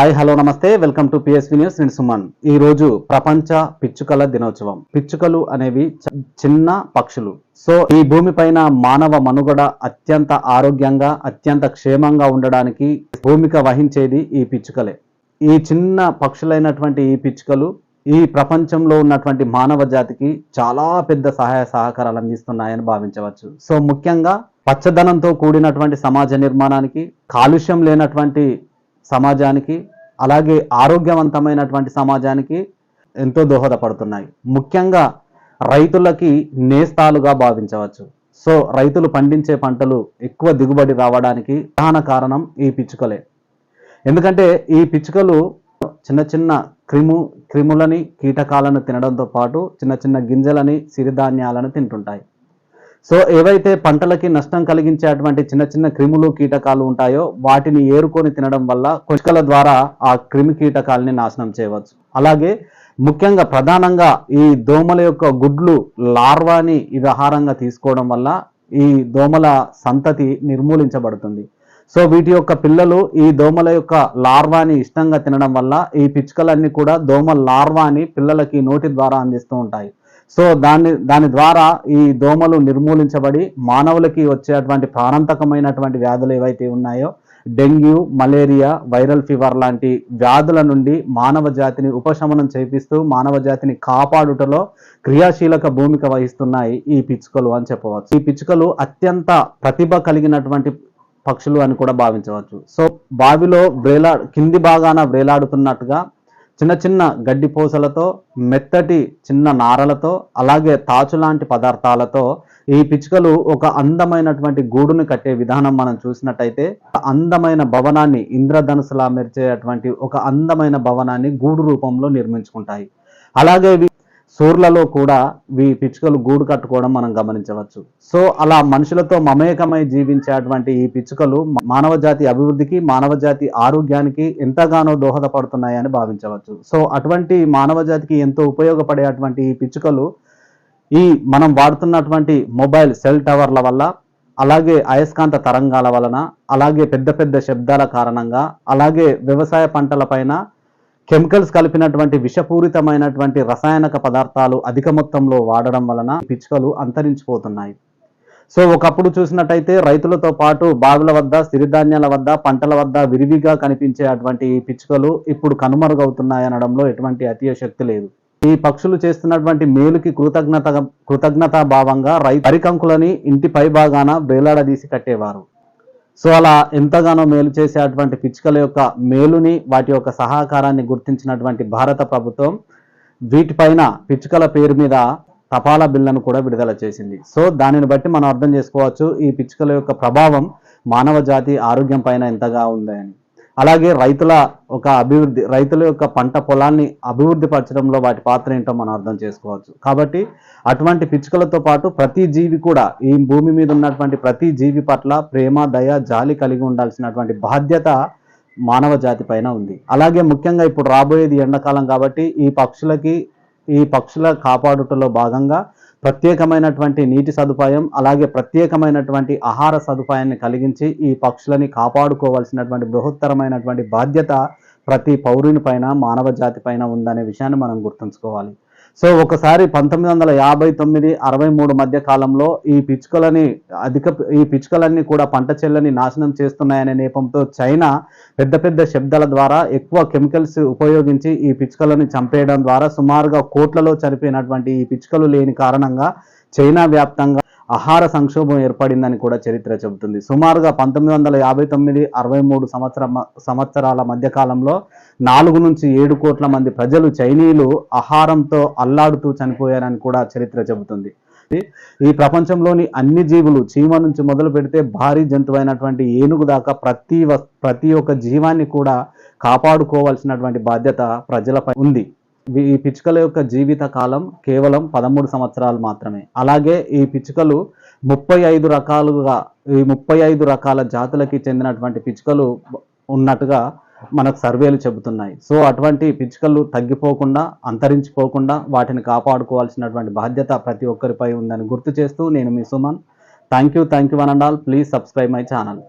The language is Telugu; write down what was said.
హాయ్ హలో నమస్తే. Welcome to PSV news. నేను సుమన్. ఈ రోజు ప్రపంచ పిచ్చుకల దినోత్సవం. పిచ్చుకలు అనేవి చిన్న పక్షులు. సో ఈ భూమి పైన మానవ మనుగడ అత్యంత ఆరోగ్యంగా అత్యంత క్షేమంగా ఉండడానికి భూమిక వహించేది ఈ పిచ్చుకలే. ఈ చిన్న పక్షులైనటువంటి ఈ పిచ్చుకలు ఈ ప్రపంచంలో ఉన్నటువంటి మానవ జాతికి చాలా పెద్ద సహాయ సహకారాలు అందిస్తున్నాయని భావించవచ్చు. సో ముఖ్యంగా పచ్చదనంతో కూడినటువంటి సమాజ నిర్మాణానికి కాలుష్యం లేనటువంటి సమాజానికి అలాగే ఆరోగ్యవంతమైనటువంటి సమాజానికి ఎంతో దోహదపడుతున్నాయి. ముఖ్యంగా రైతులకి నేస్తాలుగా భావించవచ్చు. సో రైతులు పండించే పంటలు ఎక్కువ దిగుబడి రావడానికి ప్రధాన కారణం ఈ పిచ్చుకలే. ఎందుకంటే ఈ పిచ్చుకలు చిన్న చిన్న క్రిము క్రిములని కీటకాలను తినడంతో పాటు చిన్న చిన్న గింజలని సిరిధాన్యాలను తింటుంటాయి. సో ఏవైతే పంటలకి నష్టం కలిగించేటువంటి చిన్న చిన్న క్రిములు కీటకాలు ఉంటాయో వాటిని ఏరుకొని తినడం వల్ల కొచ్చుకల ద్వారా ఆ క్రిమి కీటకాలని నాశనం చేయవచ్చు. అలాగే ముఖ్యంగా ప్రధానంగా ఈ దోమల యొక్క గుడ్లు లార్వాని ఇది ఆహారంగా తీసుకోవడం వల్ల ఈ దోమల సంతతి నిర్మూలించబడుతుంది. సో వీటి యొక్క పిల్లలు ఈ దోమల యొక్క లార్వాని ఇష్టంగా తినడం వల్ల ఈ పిచ్చుకలన్నీ కూడా దోమ లార్వాని పిల్లలకి నోటి ద్వారా అందిస్తూ ఉంటాయి. సో దాన్ని దాని ద్వారా ఈ దోమలు నిర్మూలించబడి మానవులకి వచ్చేటువంటి ప్రాణాంతకమైనటువంటి వ్యాధులు ఏవైతే ఉన్నాయో డెంగ్యూ మలేరియా వైరల్ ఫీవర్ లాంటి వ్యాధుల నుండి మానవ జాతిని ఉపశమనం చేపిస్తూ మానవ జాతిని కాపాడుటలో క్రియాశీలక భూమిక వహిస్తున్నాయి ఈ పిచ్చుకలు అని చెప్పవచ్చు. ఈ పిచ్చుకలు అత్యంత ప్రతిభ కలిగినటువంటి పక్షులు అని కూడా భావించవచ్చు. సో బావిలో వ్రేలా కింది భాగాన వ్రేలాడుతున్నట్టుగా చిన్న చిన్న గడ్డి పూసలతో మెత్తటి చిన్న నారలతో అలాగే తాచు లాంటి పదార్థాలతో ఈ పిచ్చుకలు ఒక అందమైనటువంటి గూడును కట్టే విధానం మనం చూసినట్టయితే అందమైన భవనాన్ని ఇంద్రధనుసులా మెరిచేటువంటి ఒక అందమైన భవనాన్ని గూడు రూపంలో నిర్మించుకుంటాయి. అలాగే సూర్లలో కూడా ఈ పిచ్చుకలు గూడు కట్టుకోవడం మనం గమనించవచ్చు. సో అలా మనుషులతో మమేకమై జీవించేటువంటి ఈ పిచ్చుకలు మానవ జాతి అభివృద్ధికి మానవ జాతి ఆరోగ్యానికి ఎంతగానో దోహదపడుతున్నాయని భావించవచ్చు. సో అటువంటి మానవ జాతికి ఎంతో ఉపయోగపడేటువంటి ఈ పిచ్చుకలు ఈ మనం వాడుతున్నటువంటి మొబైల్ సెల్ టవర్ల వల్ల అలాగే అయస్కాంత తరంగాల వలన అలాగే పెద్ద పెద్ద శబ్దాల కారణంగా అలాగే వ్యవసాయ పంటలపైన కెమికల్స్ కలిపినటువంటి విషపూరితమైనటువంటి రసాయనక పదార్థాలు అధిక మొత్తంలో వాడడం వలన పిచ్చుకలు అంతరించిపోతున్నాయి. సో ఒకప్పుడు చూసినట్టయితే రైతులతో పాటు బావుల వద్ద సిరిధాన్యాల వద్ద పంటల వద్ద విరివిగా కనిపించే అటువంటి ఈ పిచ్చుకలు ఇప్పుడు కనుమరుగవుతున్నాయి అనడంలో ఎటువంటి అతిశక్తి లేదు. ఈ పక్షులు చేస్తున్నటువంటి మేలుకి కృతజ్ఞత కృతజ్ఞతా భావంగా రైతు పరికంకులని ఇంటి పై భాగాన వేలాడదీసి కట్టేవారు. సో అలా ఎంతగానో మేలు చేసే అటువంటి పిచ్చుకల యొక్క మేలుని వాటి యొక్క సహకారాన్ని గుర్తించినటువంటి భారత ప్రభుత్వం వీటిపైన పిచ్చుకల పేరు మీద తపాలా బిల్లను కూడా విడుదల చేసింది. సో దానిని బట్టి మనం అర్థం చేసుకోవచ్చు ఈ పిచ్చుకల యొక్క ప్రభావం మానవ జాతి ఆరోగ్యం పైన ఎంతగా ఉందని. అలాగే రైతుల ఒక అభివృద్ధి రైతుల యొక్క పంట పొలాన్ని అభివృద్ధి పరచడంలో వాటి పాత్ర ఏంటో మనం అర్థం చేసుకోవచ్చు. కాబట్టి అటువంటి పిచ్చుకలతో పాటు ప్రతి జీవి కూడా ఈ భూమి మీద ఉన్నటువంటి ప్రతి జీవి పట్ల ప్రేమ దయ జాలి కలిగి ఉండాల్సినటువంటి బాధ్యత మానవ జాతి పైన ఉంది. అలాగే ముఖ్యంగా ఇప్పుడు రాబోయేది ఎండాకాలం కాబట్టి ఈ పక్షులకి ఈ పక్షుల కాపాడుటలో భాగంగా ప్రత్యేకమైనటువంటి నీటి సదుపాయం అలాగే ప్రత్యేకమైనటువంటి ఆహార సదుపాయాన్ని కలిగించి ఈ పక్షులని కాపాడుకోవాల్సినటువంటి బృహత్తరమైనటువంటి బాధ్యత ప్రతి పౌరుని పైన మానవ జాతి పైన ఉందనే విషయాన్ని మనం గుర్తుంచుకోవాలి. సో ఒకసారి పంతొమ్మిది వందల యాభై తొమ్మిది అరవై మూడు మధ్య కాలంలో ఈ పిచ్చుకలని అధిక ఈ పిచ్చుకలన్నీ కూడా పంట చెల్లని నాశనం చేస్తున్నాయనే నేపంతో చైనా పెద్ద పెద్ద శబ్దాల ద్వారా ఎక్కువ కెమికల్స్ ఉపయోగించి ఈ పిచ్చుకలను చంపేయడం ద్వారా సుమారుగా కోట్లలో చనిపోయినటువంటి ఈ పిచ్చుకలు లేని కారణంగా చైనా వ్యాప్తంగా ఆహార సంక్షోభం ఏర్పడిందని కూడా చరిత్ర చెబుతుంది. సుమారుగా పంతొమ్మిది వందల యాభై తొమ్మిది అరవై మూడు సంవత్సరం సంవత్సరాల మధ్యకాలంలో నాలుగు నుంచి ఏడు కోట్ల మంది ప్రజలు చైనీయులు ఆహారంతో అల్లాడుతూ చనిపోయారని కూడా చరిత్ర చెబుతుంది. ఈ ప్రపంచంలోని అన్ని జీవులు చీమ నుంచి మొదలు పెడితే భారీ జంతువైనటువంటి ఏనుగు దాకా ప్రతి ప్రతి ఒక్క జీవాన్ని కూడా కాపాడుకోవాల్సినటువంటి బాధ్యత ప్రజలపై ఉంది. ఈ పిచ్చుకల యొక్క జీవిత కాలం కేవలం పదమూడు సంవత్సరాలు మాత్రమే. అలాగే ఈ పిచ్చుకలు ముప్పై ఐదు రకాలుగా ఈ ముప్పై ఐదు రకాల జాతులకి చెందినటువంటి పిచ్చుకలు ఉన్నట్టుగా మనకు సర్వేలు చెబుతున్నాయి. సో అటువంటి పిచ్చుకలు తగ్గిపోకుండా అంతరించిపోకుండా వాటిని కాపాడుకోవాల్సినటువంటి బాధ్యత ప్రతి ఒక్కరిపై ఉందని గుర్తు చేస్తూ నేను మీ Suman. Thank you thank you one and all please subscribe my channel